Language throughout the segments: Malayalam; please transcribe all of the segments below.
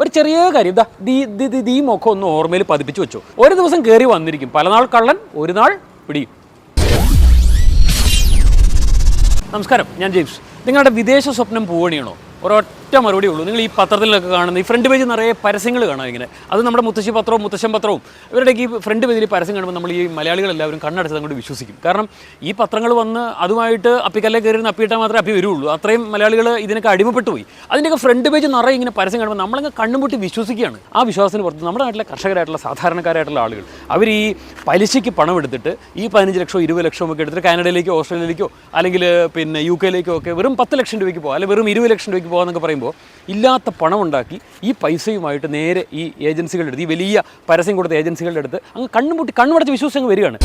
ഒരു ചെറിയ കാര്യം. ഇതാ ദീ ദി മൊക്കെ ഒന്ന് ഓർമ്മയിൽ പതിപ്പിച്ച് വെച്ചു. ഒരു ദിവസം കയറി വന്നിരിക്കും. പലനാൾ കള്ളൻ ഒരു നാൾ പിടിയും. നമസ്കാരം ഞാൻ ജെയിംസ്. നിങ്ങളുടെ വിദേശ സ്വപ്നം പൂവണിയാണോ? ഒരൊറ്റ മറുപടി ഉള്ളൂ. നിങ്ങൾ ഈ പത്രത്തിലൊക്കെ കാണുന്ന ഈ ഫ്രണ്ട് പേജ് നിറയെ പരസ്യങ്ങൾ കാണാം ഇങ്ങനെ. അത് നമ്മുടെ മുത്തശ്ശി പത്രവും മുത്തശ്ശൻ പത്രവും. ഇവരുടെ ഈ ഫ്രണ്ട് പേജിൽ പരസ്യം കാണുമ്പോൾ നമ്മൾ ഈ മലയാളികളെല്ലാവരും കണ്ണടച്ച് അങ്ങോട്ട് വിശ്വസിക്കും. കാരണം ഈ പത്രങ്ങൾ വന്ന് അതുമായിട്ട് അപ്പിക്കല്ലേ കയറി അപ്പിയിട്ടാൽ മാത്രമേ അപ്പി വരുള്ളൂ. അത്രയും മലയാളികൾ ഇതിനൊക്കെ അടിമപ്പെട്ടു പോയി. അതിന്റെയൊക്കെ ഫ്രണ്ട് പേജ് നിറയെ ഇങ്ങനെ പരസ്യം കാണുമ്പോൾ നമ്മളങ്ങ് കണ്ണുമുട്ടി വിശ്വസിക്കുകയാണ്. ആ വിശ്വാസത്തിന് പുറത്ത് നമ്മുടെ നാട്ടിലെ കർഷകരായിട്ടുള്ള സാധാരണക്കാരായിട്ടുള്ള ആളുകൾ അവർ ഈ പലിശയ്ക്ക് പണം എടുത്തിട്ട് ഈ പതിനഞ്ച് ലക്ഷം ഇരുപത് ലക്ഷം ഒക്കെ എടുത്തിട്ട് കാനഡയിലേക്കോ ഓസ്ട്രേലിയയിലേക്കോ അല്ലെങ്കിൽ പിന്നെ യു കെയിലേക്കോ ഒക്കെ വെറും പത്ത് ലക്ഷം രൂപയ്ക്ക് പോകാം അല്ലെങ്കിൽ വെറും ഇരുപത് ലക്ഷം രൂപയ്ക്ക് പോകാമെന്നൊക്കെ പറയുമ്പോൾ ഇല്ലാത്ത പണം ഉണ്ടാക്കി ഈ പൈസയുമായിട്ട് നേരെ ഈ ഏജൻസികളുടെ അടുത്ത് ഈ വലിയ പരസ്യം കൊടുത്ത ഏജൻസികളുടെ അടുത്ത് അങ്ങ് കണ്ണുമുട്ടി കണ്ണുമടച്ച് വിശ്വസിച്ച് അങ്ങ് വരികയാണ്.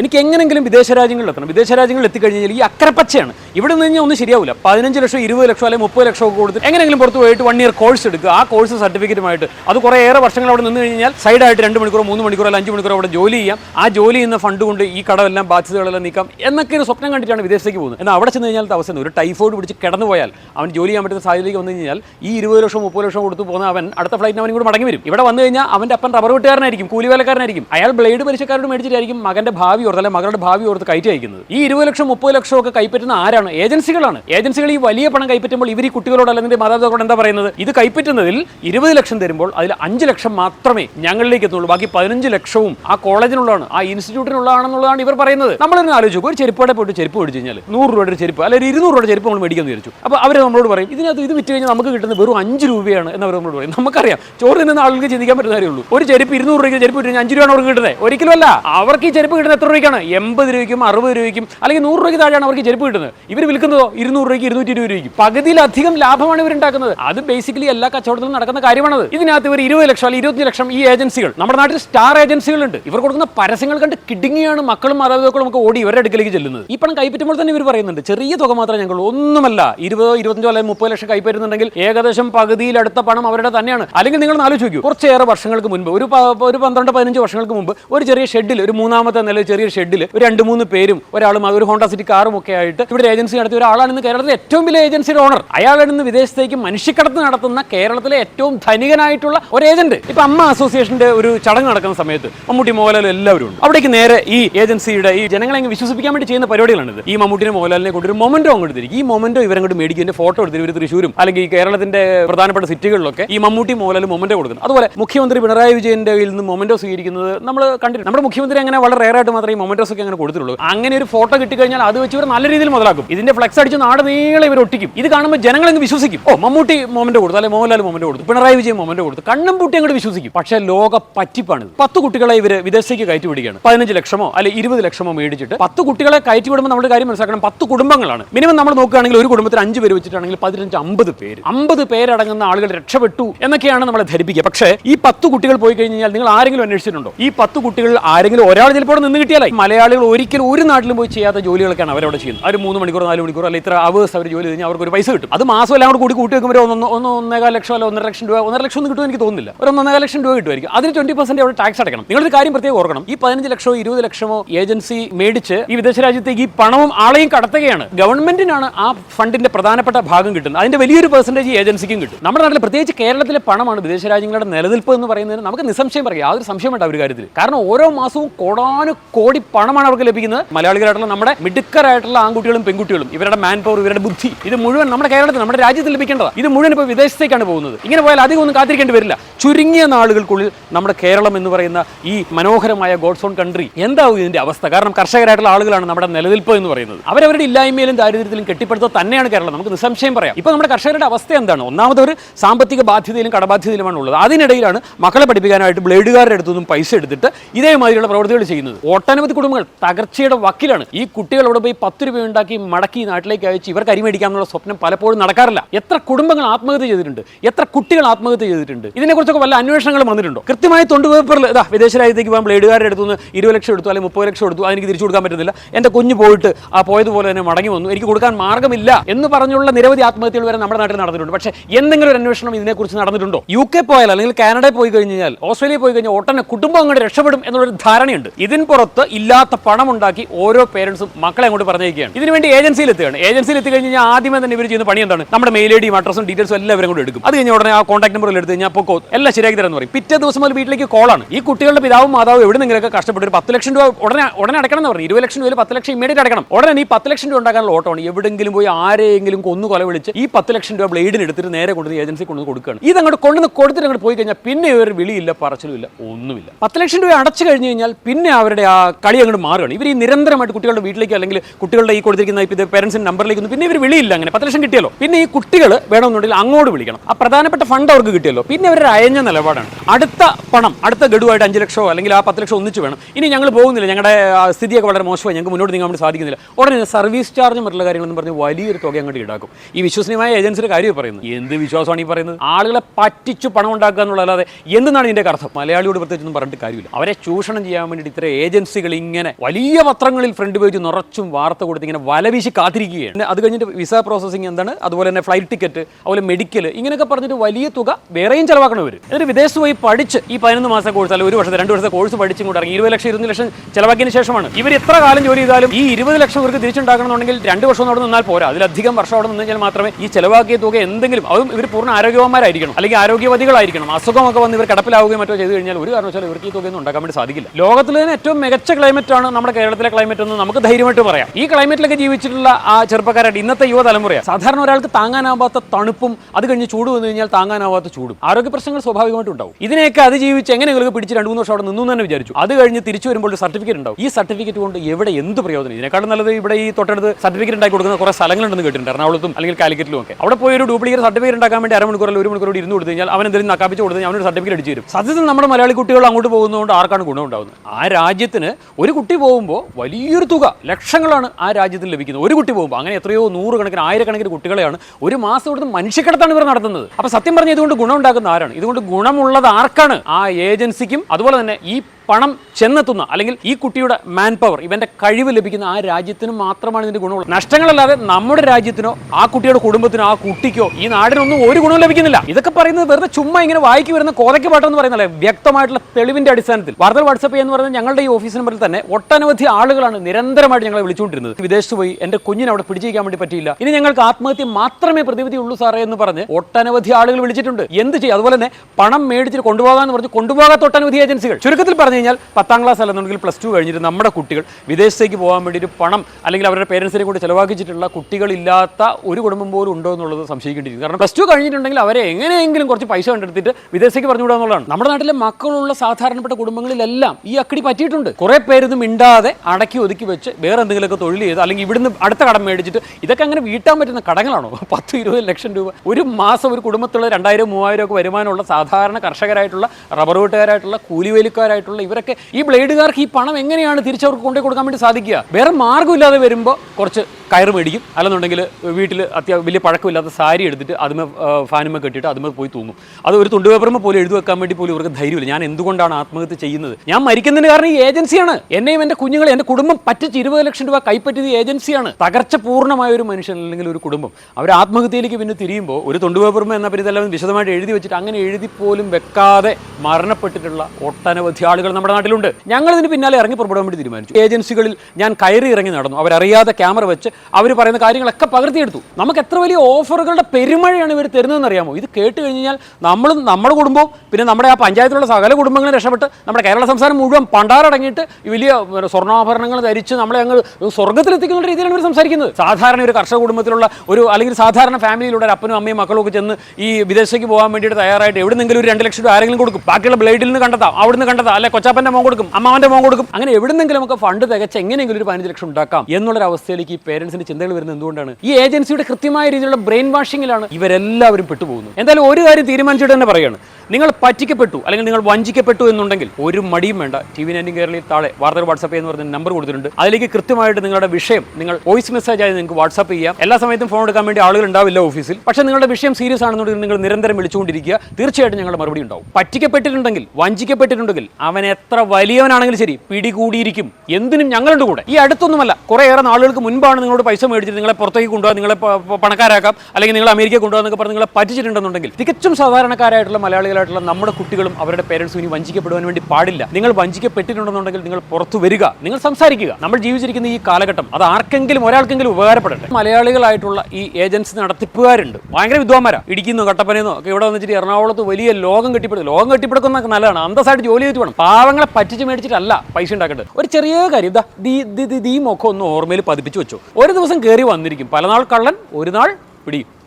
എനിക്ക് എങ്ങനെങ്കിലും വിദേശ രാജ്യങ്ങളിൽ എത്തണം. വിദേശ രാജ്യങ്ങളിൽ എത്തിക്കഴിഞ്ഞാൽ ഈ അക്കരപ്പച്ചയാണ് ഇവിടെ നിന്ന് ഒന്നും ശരിയാവില്ല. പതിനഞ്ച് ലക്ഷം ഇരുപത് ലക്ഷം അല്ലെങ്കിൽ മുപ്പത് ലക്ഷം ഒക്കെ കൊടുത്ത് എങ്ങനെങ്കിലും പുറത്ത് പോയിട്ട് വൺ ഇയർ കോഴ്സ് എടുക്കുക. ആ കോഴ്സ് സർട്ടിഫിക്കറ്റുമായിട്ട് അത് കുറേ ഏറെ വർഷങ്ങൾ അവിടെ നിന്ന് കഴിഞ്ഞാൽ സൈഡായിട്ട് രണ്ട് മണിക്കൂർ മൂന്ന് മണിക്കൂർ അല്ലെങ്കിൽ അഞ്ച് മണിക്കൂർ അവിടെ ജോലി ചെയ്യാം. ആ ജോലി ചെയ്യുന്ന ഫണ്ട് കൊണ്ട് ഈ കടമെല്ലാം ബാധ്യതകളെല്ലാം നീക്കാം. എന്നൊക്കെ ഒരു സ്വപ്നം കണ്ടിട്ടാണ് വിദേശത്തേക്ക് പോകുന്നത്. എന്നാൽ അവിടെ ചെന്ന് കഴിഞ്ഞാൽ അവസ്ഥ ഒരു ടൈഫോയിഡ് പിടിച്ച് കിടന്നു പോയാൽ അവൻ ജോലി ചെയ്യാൻ പറ്റുന്ന സാഹചര്യത്തിലേക്ക് വന്നു കഴിഞ്ഞാൽ ഈ ഇരുപത് ലക്ഷം മുപ്പത് ലക്ഷം കൊടുത്ത് പോകുന്ന അവൻ അടുത്ത ഫ്ലൈറ്റിന് അവനും കൂടെ മടങ്ങി വരും. ഇവിടെ വന്നു കഴിഞ്ഞാൽ അവന്റെ അപ്പൻ റബ്ബർ വെട്ടുകാരനായിരിക്കും കൂലിവേലക്കാരനായിരിക്കും. അയാൾ ബ്ലേഡ് പരിശക്കാരോട് മേടിച്ചിട്ടായിരിക്കും മകന്റെ ഭാവി ഓർത്ത് അല്ലെങ്കിൽ മകളുടെ ഭാവി ഓർത്ത് കയറ്റി അയക്കുന്നത്? ഈ ഇരുപത് ലക്ഷം മുപ്പത് ലക്ഷം ഒക്കെ കൈപ്പറ്റുന്ന ആരാണ്? ഏജൻസികളാണ്. ഏജൻസികൾ ഈ വലിയ പണം കൈപ്പറ്റുമ്പോൾ ഇവർ ഈ കുട്ടികളോട് അല്ലെങ്കിൽ മാതാപിതാക്കളോട് എന്താ പറയുന്നത്? ഇത് കൈപ്പറ്റുന്നതിൽ ഇരുപത് ലക്ഷം തരുമ്പോൾ അതിൽ അഞ്ച് ലക്ഷം മാത്രമേ ഞങ്ങളിലേക്ക് എത്തുള്ളൂ ബാക്കി പതിനഞ്ച് ലക്ഷവും ആ കോളേജിനുള്ളതാണ് ആ ഇൻസ്റ്റിറ്റ്യൂട്ടിനുള്ളതാണെന്നുള്ളതാണ് ഇവർ പറയുന്നത്. നമ്മൾ നമ്മളൊന്ന് ആലോചിച്ചു ഒരു ചെരുപ്പടെ പോയിട്ട് ചെരുപ്പ് മേടിച്ച് കഴിഞ്ഞാൽ നൂറ് രൂപയുടെ ചെരുപ്പ് അല്ലെങ്കിൽ ഇരുന്നൂറ് രൂപയുടെ ചെരുപ്പ് നമ്മൾ മേടിക്കാൻ വിചാരിച്ചു. അപ്പോൾ അവർ നമ്മളോട് പറയും ഇതിനകത്ത് ഇത് വിറ്റ് കഴിഞ്ഞാൽ നമുക്ക് കിട്ടുന്നത് വെറും അഞ്ച് രൂപയാണ് എന്ന് അവർ നമ്മളോട് പറയും. നമുക്കറിയാം ചോറ് തിന്നുന്ന ആളുകൾക്ക് ചിന്തിക്കാൻ പറ്റുന്ന കാര്യമുള്ളൂ ഒരു ചെരുപ്പ് ഇരുന്നൂറ് രൂപയ്ക്ക് ചെരുപ്പ് വിറ്റ് കഴിഞ്ഞാൽ അഞ്ച് രൂപയാണ് അവർക്ക് കിട്ടുന്നത്. ഒരിക്കലും അല്ല. അവർക്ക് ഈ ചെരുപ്പ് കിട്ടുന്ന എത്ര രൂപയ്ക്കാണ്. എൺപത് രൂപയ്ക്കും അറുപത് രൂപയ്ക്കും അല്ലെങ്കിൽ നൂറ് രൂപയ്ക്ക് താഴെയാണ് അവർക്ക് ചെരുപ്പ് കിട്ടുന്നത്. ഇവർ വിൽക്കുന്നതോ ഇരുന്നൂറ് രൂപയ്ക്ക് ഇരുന്നൂറ്റി ഇരുപത് രൂപയ്ക്ക്. പകുതിയിലധികം ലാഭമാണ് ഇവർ ഉണ്ടാക്കുന്നത്. അത് ബേസിക്കലി എല്ലാ കച്ചവടത്തിലും നടക്കുന്ന കാര്യമാണത്. ഇതിനകത്ത് ഇവർ ഇരുപത് ലക്ഷം അല്ലെങ്കിൽ ഇരുപത്തി ലക്ഷം ഈ ഏജൻസികൾ നമ്മുടെ നാട്ടിൽ സ്റ്റാർ ഏജൻസികളുണ്ട്. ഇവർ കൊടുക്കുന്ന പരസ്യങ്ങൾ കണ്ട് കിടുങ്ങിയാണ് മക്കളും മാതാപിതാക്കളും ഒക്കെ ഓടി ഇവരുടെ അടുക്കലേക്ക് ചെല്ലുന്നത്. ഈ പണം കൈപ്പറ്റുമ്പോൾ തന്നെ ഇവർ പറയുന്നുണ്ട് ചെറിയ തുക മാത്രമേ ഞങ്ങൾ ഒന്നുമല്ല ഇരുപതോ ഇരുപത്തഞ്ചോ അല്ലെങ്കിൽ മുപ്പത് ലക്ഷം കൈപ്പറ്റുന്നുണ്ടെങ്കിൽ ഏകദേശം പകുതിയിലടുത്ത പണം അവരുടെ തന്നെയാണ്. അല്ലെങ്കിൽ നിങ്ങൾ ആലോചിക്കൂ കുറച്ചേറെ വർഷങ്ങൾക്ക് മുൻപ് ഒരു ഒരു പന്ത്രണ്ട് പതിനഞ്ച് വർഷങ്ങൾക്ക് മുമ്പ് ഒരു ചെറിയ ഷെഡിൽ ഒരു മൂന്നാമത്തെ നില ചെറിയ ഷെഡിൽ ഒരു രണ്ട് മൂന്ന് പേരും ഒരാളും ഒരു ഹോണ്ട സിറ്റി കാറും ഒക്കെ ആയിട്ട് ഇവിടെ ഏജൻസി നടത്തിയ ഒരാളാണ് കേരളത്തിലെ ഏറ്റവും വലിയ ഏജൻസിയുടെ ഓണർ അയാളാണ് ഇന്ന് വിദേശത്തേക്ക് മനുഷ്യക്കടത്ത് നടത്തുന്ന കേരളത്തിലെ ഏറ്റവും ധനികനായിട്ടുള്ള ഒരു ഏജന്റ് ഇപ്പൊ അമ്മ അസോസിയേഷന്റെ ഒരു ചടങ്ങ് നടക്കുന്ന സമയത്ത് മമ്മൂട്ടി മോഹൻലാൽ എല്ലാവരും ഉണ്ട്. അവിടേക്ക് നേരെ ഈ ഏജൻസിയുടെ ഈ ജനങ്ങളെ അങ്ങ് വിശ്വസിപ്പിക്കാൻ വേണ്ടി ചെയ്യുന്ന പരിപാടികളാണിത്. ഈ മമ്മൂട്ടിനെ മോഹൻലാലിനെ ഒരു മൊമെന്റോ അങ്ങോട്ട് തിരിക്കും ഈ മൊമെന്റോ ഇവരങ്ങോട്ട് മേടിക്കുന്നതിന്റെ ഫോട്ടോ എടുത്തിട്ട് ഇവർ തൃശ്ശൂരും അല്ലെങ്കിൽ ഈ കേരളത്തിന്റെ പ്രധാനപ്പെട്ട സിറ്റികളിലൊക്കെ ഈ മമ്മൂട്ടി മോഹൻലാൽ മൊമെന്റോ കൊടുക്കുന്നത് അതുപോലെ മുഖ്യമന്ത്രി പിണറായി വിജയന്റെ കയ്യിൽ നിന്ന് മൊമെന്റോ സ്വീകരിക്കുന്നത് നമ്മൾ കണ്ടിട്ടുണ്ട്. നമ്മുടെ മുഖ്യമന്ത്രി അങ്ങനെ വളരെ റേർ ആയിട്ട് മാത്രമേ മൊമെന്റോസ് ഒക്കെ അങ്ങനെ കൊടുത്തിട്ടുള്ളൂ. അങ്ങനെ ഒരു ഫോട്ടോ കിട്ടിക്കഴിഞ്ഞാൽ അത് വെച്ച് ഇവർ നല്ല രീതിയിൽ മുതലാക്കും. ഇതിന്റെ ഫ്ലെക്സ് അടിച്ച് നാട് നീളെ ഇവർ ഒട്ടിക്കും. ഇത് കാണുമ്പോൾ ജനങ്ങൾ അങ്ങ് വിശ്വസിക്കും. ഓ മമ്മൂട്ടി മൊമെന്റ് കൊടുത്തു. അല്ലെങ്കിൽ മോഹൻലാൽ മൊമെന്റ് കൊടുത്തു. പിണറായി വിജയൻ മൊമെന്റ് കൊടുത്തു. കണ്ണും പൂട്ടി അങ്ങോട്ട് വിശ്വസിക്കും. പക്ഷേ ലോക പറ്റിപ്പാണ് പത്ത് കുട്ടികളെ ഇവർ വിദേശത്തേക്ക് കയറ്റി വിടുകയാണ്. പതിനഞ്ച് ലക്ഷമോ അല്ലെ ഇരുപത് ലക്ഷമോ മേടിച്ചിട്ട് പത്ത് കുട്ടികളെ കയറ്റി വിടുമ്പോൾ നമ്മുടെ കാര്യം മനസ്സിലാക്കണം. പത്ത് കുടുംബങ്ങളാണ്. മിനിമം നമ്മൾ നോക്കുകയാണെങ്കിൽ ഒരു കുടുംബത്തിൽ അഞ്ച് പേര് വെച്ചിട്ടാണെങ്കിൽ പതിനഞ്ച് അമ്പത് പേര്. അമ്പത് പേരടങ്ങുന്ന ആളുകൾ രക്ഷപ്പെട്ടു എന്നൊക്കെയാണ് നമ്മളെ ധരിപ്പിക്കുക. പക്ഷേ ഈ പത്ത് കുട്ടികൾ പോയി കഴിഞ്ഞാൽ നിങ്ങൾ ആരെങ്കിലും അന്വേഷിച്ചിട്ടുണ്ടോ? ഈ പത്ത് കുട്ടികൾ ആരെങ്കിലും ഒരാൾ ചിലപ്പോൾ നിന്ന് നിന്ന് കിട്ടിയാലായി മലയാളികൾ ഒരിക്കലും ഒരു നാട്ടിലും പോയി ചെയ്യാത്ത ജോലികളൊക്കെയാണ് അവരവിടെ ചെയ്യുന്നത്. അവർ മൂന്ന് മണിക്കൂർ നാല് മണിക്കൂർ അല്ലെങ്കിൽ ഇത്ര അവേഴ്സ് അവർ ജോലി കഴിഞ്ഞാൽ അവർക്ക് ഒരു പൈസ കിട്ടും. അത് മാസം എല്ലാം കൂടി കൂടി കൂട്ടി വെക്കുമ്പോൾ ഒന്ന് ഒന്ന് ഒന്നേകാൽ ലക്ഷം അല്ല ഒന്നര ലക്ഷം രൂപ ഒന്നര ലക്ഷം ഒന്നും കിട്ടുമെന്ന് എനിക്ക് തോന്നുന്നില്ല. ഒരു ഒന്നേകാൽ ലക്ഷം രൂപ കിട്ടുമായിരിക്കും. അതിന് ട്വന്റി പെർസെന്റ് അവിടെ ടാക്സ് അടക്കണം നിങ്ങളൊരു കാര്യം പ്രത്യേകം ഓർക്കണം. ഈ പതിനഞ്ച് ലക്ഷമോ ഇരുപത് ലക്ഷമോ ഏജൻസി മേടിച്ച് ഈ വിദേശ രാജ്യത്തേക്ക് ഈ പണവും ആളെയും കടത്തുകയാണ്. ഗവൺമെന്റിനാണ് ആ ഫണ്ടിന്റെ പ്രധാനപ്പെട്ട ഭാഗം കിട്ടുന്നത്. അതിന്റെ വലിയൊരു പെർസെന്റേജ് ഈ ഏജൻസിക്കും കിട്ടും. നമ്മുടെ നാട്ടിൽ പ്രത്യേകിച്ച് കേരളത്തിലെ പണമാണ് വിദേശ രാജ്യങ്ങളുടെ നിലനിൽപ്പ് എന്ന് പറയുന്നത് നമുക്ക് നിസ്സംശയം പറയാം. യാതൊരു സംശയമുണ്ട് ഒരു കാര്യത്തിൽ കാരണം ഓരോ മാസവും കോടാനു കോടി പണമാണ് അവർക്ക് ലഭിക്കുന്നത്. മലയാളികളായിട്ടുള്ള നമ്മുടെ മിടുക്കരായിട്ടുള്ള ആൺകുട്ടികളും പെൺകുട്ടികളും ഇവരുടെ മാൻ പവർ ഇവരുടെ ബുദ്ധി ഇത് മുഴുവൻ നമ്മുടെ കേരളത്തിൽ നമ്മുടെ രാജ്യത്ത് ലഭിക്കേണ്ടതാണ്. ഇത് മുഴുവൻ ഇപ്പോൾ വിദേശത്തേക്കാണ് പോകുന്നത്. ഇങ്ങനെ പോയാൽ അധികം ഒന്നും കാത്തിരിക്കേണ്ടി വരില്ല. ചുരുങ്ങിയ നാളുകൾക്കുള്ളിൽ നമ്മുടെ കേരളം എന്ന് പറയുന്ന ഈ മനോഹരമായ ഗോഡ്സ് ഓൺ കൺട്രി എന്താവും ഇതിന്റെ അവസ്ഥ? കാരണം കർഷകരായിട്ടുള്ള ആളുകളാണ് നമ്മുടെ നിലനിൽപ്പ് എന്ന് പറയുന്നത്. അവരവരുടെ ഇല്ലായ്മയിലും ദാരിദ്ര്യത്തിലും കെട്ടിപ്പടുത്തോ തന്നെയാണ് കേരളം. നമുക്ക് നിസ്സംശയം പറയാം. ഇപ്പോൾ നമ്മുടെ കർഷകരുടെ അവസ്ഥ എന്താണ്? ഒന്നാമത് ഒരു സാമ്പത്തിക ബാധ്യതയിലും കടബാധ്യതയിലുമാണ് ഉള്ളത് അതിനിടയിലാണ് മക്കളെ പഠിപ്പിക്കാനായിട്ട് ബ്ലേഡുകാരുടെ അടുത്തു നിന്നും പൈസ എടുത്തിട്ട് ഇതേമാതിരിയുള്ള പ്രവൃത്തികൾ ചെയ്യുന്നത്. ഒട്ടനവധി കുടുംബങ്ങൾ തകർച്ചയുടെ വക്കിലാണ്. ഈ കുട്ടികൾ അവിടെ പോയി പത്ത് രൂപ ഉണ്ടാക്കി മടക്കി നാട്ടിലേക്ക് അയച്ച് ഇവർക്ക് അരിമേടിക്കാമെന്നുള്ള സ്വപ്നം പലപ്പോഴും നടക്കാറില്ല. എത്ര കുടുംബങ്ങൾ ആത്മഹത്യ ചെയ്തിട്ടുണ്ട്? എത്ര കുട്ടികൾ ആത്മഹത്യ ചെയ്തിട്ടുണ്ട്? ഇതിനെക്കുറിച്ചൊക്കെ വല്ല അന്വേഷണങ്ങളും വന്നിട്ടുണ്ടോ? കൃത്യമായി തൊണ്ട് പേപ്പറിൽ ഇതാ വിദേശ രാജ്യത്തേക്ക് പോകാൻ ബ്ലേഡുകാരുടെ അടുത്ത് നിന്ന് ഇരുപത് ലക്ഷം എടുത്തു അല്ലെങ്കിൽ മുപ്പത് ലക്ഷം എടുത്തു അതെനിക്ക് തിരിച്ചു കൊടുക്കാൻ പറ്റുന്നില്ല. എന്റെ കുഞ്ഞു പോയിട്ട് ആ പോയതുപോലെ തന്നെ മടങ്ങി വന്നു. എനിക്ക് കൊടുക്കാൻ മാർഗമില്ല എന്ന് പറഞ്ഞുള്ള നിരവധി ആത്മഹത്യകൾ വരെ നമ്മുടെ നാട്ടിൽ നടന്നിട്ടുണ്ട്. പക്ഷേ എന്തെങ്കിലും ഒരു അന്വേഷണം ഇതിനെക്കുറിച്ച് നടന്നിട്ടുണ്ടോ? യു കെ പോയാൽ അല്ലെങ്കിൽ കാനഡയിൽ പോയി കഴിഞ്ഞാൽ ഓസ്ട്രേലിയ പോയി കഴിഞ്ഞാൽ ഒട്ടനെ കുടുംബം അങ്ങോട്ട് രക്ഷപ്പെടും എന്നുള്ളൊരു ധാരണയുണ്ട്. ഇതിന് പുറത്ത് ഇല്ലാത്ത പണം ഉണ്ടാക്കി ഓരോ പേരൻസും മക്കളെ അങ്ങോട്ട് പറഞ്ഞേക്കുകയാണ് ഇതിനുവേണ്ടി ഏജൻസിയിൽ എത്തുകയാണ്. ഏജൻസിയിൽ എത്തി കഴിഞ്ഞ് കഴിഞ്ഞാൽ ആദ്യമേ തന്നെ ഇവർ ചെയ്യുന്ന പണി എന്താണ്? നമ്മുടെ മെയിൽ ഐ ഡിയും അഡ്രസ്സും ഡീറ്റെയിൽസും എല്ലാം ഇവരും കൂടെ എടുക്കും. അത് കഴിഞ്ഞ ഉടനെ ആ കോൺടാക്ട് നമ്പറിൽ എടുത്ത് കഴിഞ്ഞാൽ പൊക്കോ എല്ലാം ശരിയാക്കി തരാമെന്ന് പറയും. പിറ്റേ ദിവസം മുതൽ വീട്ടിലേക്ക് കോളാണ്. ഈ കുട്ടികളുടെ പിതാവും മാതാവും എവിടെ നിങ്ങൾക്ക് കഷ്ടപ്പെട്ട് ഒരു പത്ത് ലക്ഷം രൂപ ഉടനെ ഉടനെ അടക്കണം എന്ന് പറഞ്ഞു. ഇരുപത് ലക്ഷം രൂപയിൽ പത്ത് ലക്ഷം ഇമീഡിയറ്റ് അടക്കണം ഉടനെ ഈ പത്ത് ലക്ഷം രൂപ ഉണ്ടാക്കാനുള്ള ഓട്ടമാണ് എവിടെങ്കിലും പോയി ആരെയെങ്കിലും കൊന്നു കൊല വിളിച്ച് ഈ പത്ത് ലക്ഷം രൂപ ബ്ലേഡിന് എടുത്തിട്ട് നേരെ കൊണ്ടുവന്ന് ഏജൻസി കൊണ്ടുവന്ന് കൊടുക്കുകയാണ്. ഇത് അങ്ങോട്ട് കൊണ്ടുവന്ന് കൊടുത്തിട്ട് അങ്ങോട്ട് പോയി കഴിഞ്ഞാൽ പിന്നെ ഇവർ വിളിയില്ല പറച്ചിലുമില്ല ഒന്നുമില്ല. പത്ത് ലക്ഷം രൂപ അടച്ചു കഴിഞ്ഞ് കഴിഞ്ഞാൽ പിന്നെ അവരുടെ ആ കളി അങ്ങോട്ട് മാറുകയാണ്. ഇവർ ഈ നിരന്തരമായിട്ട് കുട്ടികളുടെ വീട്ടിലേക്ക് അല്ലെങ്കിൽ കുട്ടികളുടെ ഈ കൊടുത്തിരിക്കുന്ന ഇത് പേരൻസിന്റെ നമ്പറിലേക്ക് പിന്നെ ഇവർ വിളിയില്ല അങ്ങനെ. പത്ത് ലക്ഷം കിട്ടിയല്ലോ. പിന്നെ ഈ കുട്ടികൾ വേണമെന്നുണ്ടെങ്കിൽ അങ്ങോട്ട് വിളിക്കണം. ആ പ്രധാനപ്പെട്ട ഫണ്ട് അവർക്ക് കിട്ടിയല്ലോ. പിന്നെ അവർ അയഞ്ഞ നിലപാടാണ്. അടുത്ത പണം അടുത്ത ഗഡുവായിട്ട് അഞ്ച് ലക്ഷമോ അല്ലെങ്കിൽ ആ പത്ത് ലക്ഷം ഒന്നിച്ച് വേണം. ഇനി ഞങ്ങൾ പോകുന്നില്ല. ഞങ്ങളുടെ സ്ഥിതിയൊക്കെ വളരെ മോശമായി. ഞങ്ങൾക്ക് മുന്നോട്ട് നീങ്ങാൻ വേണ്ടി സാധിക്കുന്നില്ല. ഉടനെ സർവീസ് ചാർജ് മറ്റുള്ള കാര്യങ്ങളെന്ന് പറഞ്ഞ് വലിയൊരു തുക അങ്ങോട്ട് ഈടാക്കും. ഈ വിശ്വസനീയമായ ഏജൻസിയുടെ കാര്യം പറയുന്നത്. എന്ത് വിശ്വാസമാണ് ഈ പറയുന്നത്? ആളുകളെ പറ്റിച്ചു പണം ഉണ്ടാക്കുക എന്നുള്ളതല്ലാതെ എന്തെന്നാണ് ഇതിന്റെ അർത്ഥം? മലയാളിയോട് പ്രത്യേകിച്ചൊന്നും പറഞ്ഞിട്ട് കാര്യമില്ല. അവരെ ചൂഷണം ചെയ്യാൻ വേണ്ടിയിട്ട് ഇത്ര ഏജൻസികൾ ഇങ്ങനെ വലിയ പത്രങ്ങളിൽ ഫ്രണ്ട് പേജ് നിറച്ചും വാർത്ത കൊടുത്ത് ഇങ്ങനെ വലവീശി കാത്തിരിക്കുകയാണ്. അത് കഴിഞ്ഞിട്ട് വിസ പ്രോസസ്സിംഗ് എന്താണ്? അതുപോലെ തന്നെ ഫ്ലൈറ്റ് ടിക്കറ്റ് അതുപോലെ മെഡിക്കൽ ഇങ്ങനെയൊക്കെ പറഞ്ഞിട്ട് വലിയ തുക വേറെയും ചിലവാക്കണം വരും എന്നിട്ട് വിദേശത്ത് പോയി പഠിച്ച് ഈ പതിനൊന്ന് മാസം കോഴ്സ് അല്ലെങ്കിൽ ഒരു വർഷത്തെ രണ്ട് വർഷത്തെ കോഴ്സ് പഠിച്ചും കൂടെ ഇറങ്ങി. ഇരുപത് ലക്ഷം ഇരുപത് ലക്ഷം ചിലവാക്കിയതിന് ശേഷമാണ്. ഇവർ എത്ര കാലം ജോലി ചെയ്താലും ഈ ഇരുപത് ലക്ഷം ഇവർക്ക് തിരിച്ചുണ്ടാക്കണമെന്നുണ്ടെങ്കിൽ രണ്ട് വർഷം അവിടെ നിന്നാൽ പോരാ. അതിലധികം വർഷം അവിടെ നിന്ന് കഴിഞ്ഞാൽ മാത്രമേ ഈ ചിലവാക്കിയ തുക എന്തെങ്കിലും അതും ഇവർ പൂർണ ആരോഗ്യവാന്മാരായിരിക്കണം. അല്ലെങ്കിൽ ആരോഗ്യവതികളായിരിക്കണം. അസുഖമൊക്കെ വന്ന് ഇവർ കടപ്പിലാവുകയും മറ്റോ ചെയ്തു കഴിഞ്ഞാൽ ഒരു കാരണവശാലും ഇവർക്ക് ഈ തുകയൊന്നും ഉണ്ടാക്കാൻ വേണ്ടി സാധിക്കില്ല. ലോകത്തിൽ തന്നെ ഏറ്റവും മികച്ച ക്ലൈമറ്റ് ആണ് നമ്മുടെ കേരളത്തിലെ ക്ലൈമറ്റ് എന്ന് നമുക്ക് ധൈര്യമായിട്ട് പറയാം. ഈ ക്ലൈമറ്റിലൊക്കെ ജീവിച്ചിട്ടുള്ള ആ ചെറുപ്പക്കാരായിട്ട് ഇന്നത്തെ യുവതലമുറയാണ് സാധാരണ ഒരാൾക്ക് താങ്ങാനാവാത്ത തണുപ്പും അത് കഴിഞ്ഞ് ചൂട് വന്നു കഴിഞ്ഞാൽ താങ്ങാനാവാത്ത ചൂടും ആരോഗ്യ പ്രശ്നങ്ങൾ സ്വാഭാവികമായിട്ടും ഉണ്ടാവും ഇതിനെയൊക്കെ അതിജീവിച്ച് എങ്ങനെ നിങ്ങൾക്ക് പിടിച്ച് രണ്ട് മൂന്ന് വർഷം അവിടെ നിന്നു തന്നെ വിചാരിച്ചു. അത് കഴിഞ്ഞ് തിരിച്ചു വരുമ്പോൾ ഒരു സർട്ടിഫിക്കറ്റ് ഉണ്ടാവും. ഈ സർട്ടിഫിക്കറ്റ് കൊണ്ട് എവിടെ എന്ത് പ്രയോജനം? ഇതിനേക്കാളും നല്ലത് ഇവിടെ ഈ തൊട്ടടുത്ത് സർട്ടിഫിക്കറ്റ് ഉണ്ടാക്കി കൊടുക്കുന്ന കുറേ സ്ഥലങ്ങളുണ്ടെന്ന് കേട്ടിട്ടുണ്ട്. എറണാകുളത്തും അല്ലെങ്കിൽ കാലിക്കറ്റിലും ഒക്കെ. അവിടെ പോയി ഒരു ഡ്യൂപ്ലിക്കേറ്റ് സർട്ടിഫിക്കറ്റ് ഉണ്ടാക്കാൻ വേണ്ടി അരമണിക്കൂർ അല്ലെങ്കിൽ ഒരു മണിക്കൂർ ഇരുന്ന് കൊടുത്തു കഴിഞ്ഞാൽ അവൻ എന്തെങ്കിലും നക്കാപ്പിച്ച് കൊടുത്തു അവനൊരു സർട്ടിഫിക്കറ്റ് അടിച്ചു തരും. സത്യത്തിൽ നമ്മുടെ മലയാളി കുട്ടികൾ അങ്ങോട്ട് പോകുന്നതുകൊണ്ട് ആർക്കാണ് ഗുണം ഉണ്ടാകുന്നത് ആ രാജ്യത്തിന് ഒരു കുട്ടി പോകുമ്പോൾ വലിയൊരു തുക ലക്ഷങ്ങളാണ് ആ രാജ്യത്തിൽ ലഭിക്കുന്നത്. ഒരു കുട്ടി പോകുമ്പോൾ അങ്ങനെ എത്രയോ നൂറുകണക്കിന് ആയിരക്കണക്കിന് കുട്ടികളെയാണ് ഒരു മാസം ഇവിടുന്ന് മനുഷ്യക്കടത്താണ് ഇവർ നടത്തുന്നത്. അപ്പൊ സത്യം പറഞ്ഞ ഇതുകൊണ്ട് ഗുണം ഉണ്ടാക്കുന്ന ആരാണ്? ഇതുകൊണ്ട് ഗുണമുള്ളത് ആർക്കാണ്? ആ ഏജൻസിക്കും അതുപോലെ തന്നെ ഈ പണം ചെന്നെത്തുന്ന അല്ലെങ്കിൽ ഈ കുട്ടിയുടെ മാൻ പവർ ഇവന്റെ കഴിവ് ലഭിക്കുന്ന ആ രാജ്യത്തിന് മാത്രമാണ് ഇതിന്റെ ഗുണമുള്ളത്. നഷ്ടങ്ങളല്ലാതെ നമ്മുടെ രാജ്യത്തിനോ ആ കുട്ടിയുടെ കുടുംബത്തിനോ ആ കുട്ടിക്കോ ഈ നാടിനൊന്നും ഒരു ഗുണവും ലഭിക്കുന്നില്ല. ഇതൊക്കെ പറയുന്നത് വെറുതെ ചുമ്മാ ഇങ്ങനെ വായിക്കു വരുന്ന കോതയ്ക്ക് പാട്ടെന്ന് പറയുന്നില്ല വ്യക്തമായിട്ടുള്ള തെളിവിന്റെ അടിസ്ഥാനത്തിൽ. വാർത്തകൾ വാട്സപ്പ് എന്ന് പറഞ്ഞാൽ ഞങ്ങളുടെ ഈ ഓഫീസ് നമ്പറിൽ തന്നെ ഒട്ടനവധി ആളുകളാണ് നിരന്തരമായിട്ട് ഞങ്ങളെ വിളിച്ചുകൊണ്ടിരുന്നത്. വിദേശത്ത് പോയി എന്റെ കുഞ്ഞിനെ അവിടെ പിടിച്ചിരിക്കാൻ വേണ്ടി പറ്റിയില്ല. ഇനി ഞങ്ങൾക്ക് ആത്മഹത്യ മാത്രമേ പ്രതിവിധി ഉള്ളൂ സാറേ എന്ന് പറഞ്ഞ് ഒട്ടനവധി ആളുകൾ വിളിച്ചിട്ടുണ്ട്. എന്ത് ചെയ്യും? അതുപോലെ തന്നെ പണം മേടിച്ചിട്ട് കൊണ്ടുപോകാന്ന് പറഞ്ഞ് കൊണ്ടുപോകാത്ത ഒട്ടനവധി ഏജൻസികൾ. ചുരുക്കത്തിൽ പറഞ്ഞു കഴിഞ്ഞാൽ പത്താം ക്ലാസ് അല്ലെന്നുണ്ടെങ്കിൽ പ്ലസ് ടു കഴിഞ്ഞിട്ട് നമ്മുടെ കുട്ടികൾ വിദേശത്തേക്ക് പോകാൻ വേണ്ടിയിട്ട് പണം അല്ലെങ്കിൽ അവരുടെ പേരൻസിനെ കൊണ്ട് ചിലവാക്കിച്ചിട്ടുള്ള കുട്ടികളില്ലാത്ത ഒരു കുടുംബം പോലും ഉണ്ടോ എന്നുള്ളത് സംശയിക്കേണ്ടിയിരിക്കും കാരണം പ്ലസ് ടു കഴിഞ്ഞിട്ടുണ്ടെങ്കിൽ അവരെ എങ്ങനെയെങ്കിലും കുറച്ച് പൈസ കണ്ടെടുത്തിട്ട് വിദേശത്തേക്ക് പറഞ്ഞു വിടുക എന്നുള്ളതാണ്. നമ്മുടെ നാട്ടിലെ മക്കളുള്ള സാധാരണപ്പെട്ട കുടുംബങ്ങളിലെല്ലാം ഈ അക്കടി പറ്റിയിട്ടുണ്ട്. കുറെ പേരൊന്നും മിണ്ടാതെ അടക്കി ഒതുക്കി വെച്ച് വേറെ എന്തെങ്കിലുമൊക്കെ തൊഴിൽ ചെയ്ത് അല്ലെങ്കിൽ ഇവിടുന്ന് അടുത്ത കടം മേടിച്ചിട്ട് ഇതൊക്കെ അങ്ങനെ വീട്ടാൻ പറ്റുന്ന കടങ്ങളാണോ? പത്ത് ഇരുപത് ലക്ഷം രൂപ. ഒരു മാസം ഒരു കുടുംബത്തിലുള്ള രണ്ടായിരം മൂവായിരം ഒക്കെ വരുമാനമുള്ള സാധാരണ കർഷകരായിട്ടുള്ള റബ്ബർ വെട്ടുകാരായിട്ടുള്ള കൂലിവേലിക്കാരായിട്ടുള്ള ഇവരൊക്കെ ഈ ബ്ലേഡുകാർക്ക് ഈ പണം എങ്ങനെയാണ് തിരിച്ചവർക്ക് കൊണ്ടു കൊടുക്കാൻ വേണ്ടി സാധിക്കുക? വേറെ മാർഗമില്ലാതെ വരുമ്പോൾ കുറച്ച് കയർ മേടിക്കും. അല്ലെന്നുണ്ടെങ്കിൽ വീട്ടിൽ അത്യാവശ്യം വലിയ പഴക്കമില്ലാത്ത സാരി എടുത്തിട്ട് അതുമേ ഫാനുമേ കെട്ടിയിട്ട് അതുമേ പോയി തൂങ്ങും. അത് ഒരു തുണ്ടുപേപ്പറുമേ പോലും എഴുതി വെക്കാൻ വേണ്ടി പോലും ഇവർക്ക് ധൈര്യമില്ല. ഞാൻ എന്തുകൊണ്ടാണ് ആത്മഹത്യ ചെയ്യുന്നത്? ഞാൻ മരിക്കുന്നതിന് കാരണം ഈ ഏജൻസിയാണ്. എന്നെയും എന്റെ കുഞ്ഞുങ്ങളെ എന്റെ കുടുംബം പറ്റിച്ച് ഇരുപത് ലക്ഷം രൂപ കൈപ്പറ്റിയത് ഏജൻസിയാണ്. തകർച്ച പൂർണമായ ഒരു മനുഷ്യൻ അല്ലെങ്കിൽ ഒരു കുടുംബം. അവർ ആത്മഹത്യയിലേക്ക് പിന്നെ തിരിയുമ്പോൾ ഒരു തുണ്ടുപേപ്പറുമേ എന്ന പരിധി ഇതെല്ലാം വിശദമായിട്ട് എഴുതി വെച്ചിട്ട് അങ്ങനെ എഴുതി പോലും വെക്കാതെ മരണപ്പെട്ടിട്ടുള്ള ഒട്ടനവധി ആളുകൾ നമ്മുടെ നാട്ടിലുണ്ട്. ഞങ്ങൾ ഇതിന് പിന്നാലെ ഇറങ്ങി പുറപ്പെടാൻ വേണ്ടി തീരുമാനിച്ചു. ഏജൻസികളിൽ ഞാൻ കയറി ഇറങ്ങി നടന്നു. അവരറിയാതെ ക്യാമറ വെച്ച് അവർ പറയുന്ന കാര്യങ്ങളൊക്കെ പകർത്തിയെടുത്തു. നമുക്ക് എത്ര വലിയ ഓഫറുകളുടെ പെരുമഴയാണ് ഇവർ തരുന്നതെന്ന് അറിയാമോ? ഇത് കേട്ട് കഴിഞ്ഞാൽ നമ്മളും നമ്മുടെ കുടുംബവും പിന്നെ നമ്മുടെ ആ പഞ്ചായത്തിലുള്ള സകല കുടുംബങ്ങളും രക്ഷപ്പെട്ട് നമ്മുടെ കേരള സംസ്ഥാനം മുഴുവൻ പണ്ടാറടങ്ങിയിട്ട് വലിയ സ്വർണാഭരണങ്ങൾ ധരിച്ച് നമ്മളെ അങ്ങ് സ്വർഗത്തിലെത്തിക്കുന്ന രീതിയിലാണ് ഇവർ സംസാരിക്കുന്നത്. സാധാരണ ഒരു കർഷക കുടുംബത്തിലുള്ള ഒരു അല്ലെങ്കിൽ സാധാരണ ഫാമിലിയിലുള്ള ഒരു അപ്പനും അമ്മയും മക്കളും ഒക്കെ ചെന്ന് ഈ വിദേശത്തേക്ക് പോകാൻ വേണ്ടിയിട്ട് തയ്യാറായിട്ട് എവിടെന്നെങ്കിലും ഒരു രണ്ട് ലക്ഷം രൂപ ആരെങ്കിലും കൊടുക്കും. ബാക്കിയുള്ള ബ്ലേഡിൽ നിന്ന് കണ്ടെത്താം അവിടുന്ന് കണ്ടെത്താം അല്ലെ കൊച്ചാപ്പന്റെ മോൻ കൊടുക്കും അമ്മാവന്റെ മോൻ കൊടുക്കും. അങ്ങനെ എവിടെന്നെങ്കിലും ഒക്കെ ഫണ്ട് തികച്ച് എങ്ങനെയെങ്കിലും ഒരു പതിനഞ്ച് ലക്ഷം ഉണ്ടാക്കാം എന്നുള്ളൊരു അവസ്ഥയിലേക്ക് ഈ പേരൻസിന്റെ ചിന്തകൾ വരുന്നത് എന്തുകൊണ്ടാണ്? ഈ ഏജൻസിയുടെ കൃത്യമായ രീതിയിലുള്ള ബ്രെയിൻ വാഷിംഗിലാണ് ഇവരെല്ലാവരും പെട്ടുപോകുന്നത്. എന്തായാലും ഒരു കാര്യം തീരുമാനിച്ചിട്ട് തന്നെ പറയാണ്. നിങ്ങൾ പറ്റിക്കപ്പെട്ടു അല്ലെങ്കിൽ നിങ്ങൾ വഞ്ചിക്കപ്പെട്ടു എന്നുണ്ടെങ്കിൽ ഒരു മടിയും വേണ്ട. ടി വി നയന്റീൻ കേരളയിൽ താഴെ വാർത്തകൾ വാട്സപ്പ് എന്ന് പറഞ്ഞ നമ്പർ കൊടുത്തിട്ടുണ്ട്. അതിലേക്ക് കൃത്യമായിട്ട് നിങ്ങളുടെ വിഷയം നിങ്ങൾ വോയിസ് മെസ്സേജ് ആയി നിങ്ങൾക്ക് വാട്സപ്പ് ചെയ്യാം. എല്ലാ സമയത്തും ഫോൺ എടുക്കാൻ വേണ്ടി ആളുകൾ ഉണ്ടാവില്ല ഓഫീസിൽ പക്ഷേ നിങ്ങളുടെ വിഷയം സീരിയസ് ആണെന്നുണ്ടെങ്കിൽ നിങ്ങൾ നിരന്തരം വിളിച്ചുകൊണ്ടിരിക്കുക. തീർച്ചയായിട്ടും ഞങ്ങളുടെ മറുപടി ഉണ്ടാവും. പറ്റിക്കപ്പെട്ടിട്ടുണ്ടെങ്കിൽ വഞ്ചിക്കപ്പെട്ടിട്ടുണ്ടെങ്കിൽ അവൻ എത്ര വലിയവനാണെങ്കിലും ശരി പിടികൂടിയിരിക്കും. എന്തിനും ഞങ്ങളുടെ കൂടെ. ഈ അടുത്തൊന്നുമല്ല. കുറേയേറെ നാളുകൾക്ക് മുൻപാണ് നിങ്ങളോട് പൈസ മേടിച്ചിട്ട് നിങ്ങളെ പുറത്തേക്ക് കൊണ്ടുപോകാൻ നിങ്ങളെ പണക്കാരാക്കാം അല്ലെങ്കിൽ നിങ്ങൾ അമേരിക്ക കൊണ്ടുപോകാൻ എന്നൊക്കെ പറഞ്ഞ് നിങ്ങളെ പറ്റിച്ചിട്ടുണ്ടെന്നുണ്ടെങ്കിൽ തികച്ചും സാധാരണക്കാരായിട്ടുള്ള മലയാളികൾ മലയാളികളായിട്ടുള്ള നമ്മുടെ കുട്ടികളും അവരുടെ പേരൻസും ഇനി വഞ്ചിക്കപ്പെടുവാൻ വേണ്ടി പാടില്ല. നിങ്ങൾ വഞ്ചിക്കപ്പെട്ടിട്ടുണ്ടെന്നുണ്ടെങ്കിൽ നിങ്ങൾ പുറത്തു വരിക. നിങ്ങൾ സംസാരിക്കുക. നമ്മൾ ജീവിച്ചിരിക്കുന്ന ഈ കാലഘട്ടം അത് ആർക്കെങ്കിലും ഒരാൾക്കെങ്കിലും ഉപകാരപ്പെടട്ടെ. മലയാളികളായിട്ടുള്ള ഈ ഏജൻസി നടത്തിപ്പുകാരുണ്ട്. ഭയങ്കര വിദ്വാന്മാരാ. ഇടിക്കുന്നു കട്ടപ്പനയെന്നോ ഒക്കെ ഇവിടെ വന്നിട്ട് എറണാകുളത്ത് വലിയ ലോകം കെട്ടിപ്പിടുക്കും ലോകം കെട്ടിപ്പിടുക്കുന്നൊക്കെ നല്ലതാണ്. അന്തസ്സായിട്ട് ജോലി ചെയ്തിട്ട് വേണം. പാവങ്ങളെ പറ്റിച്ച് മേടിച്ചിട്ടല്ല പൈസ ഉണ്ടാക്കേണ്ടത്. ഒരു ചെറിയ കാര്യം. ഇതാ ദീ ദീ ദീ- ദീ മുഖം ഒന്ന് ഓർമ്മയിൽ പതിപ്പിച്ച് വെച്ചു. ഒരു ദിവസം കയറി വന്നിരിക്കും. പലനാൾ കള്ളൻ ഒരു നാൾ പിടിയും.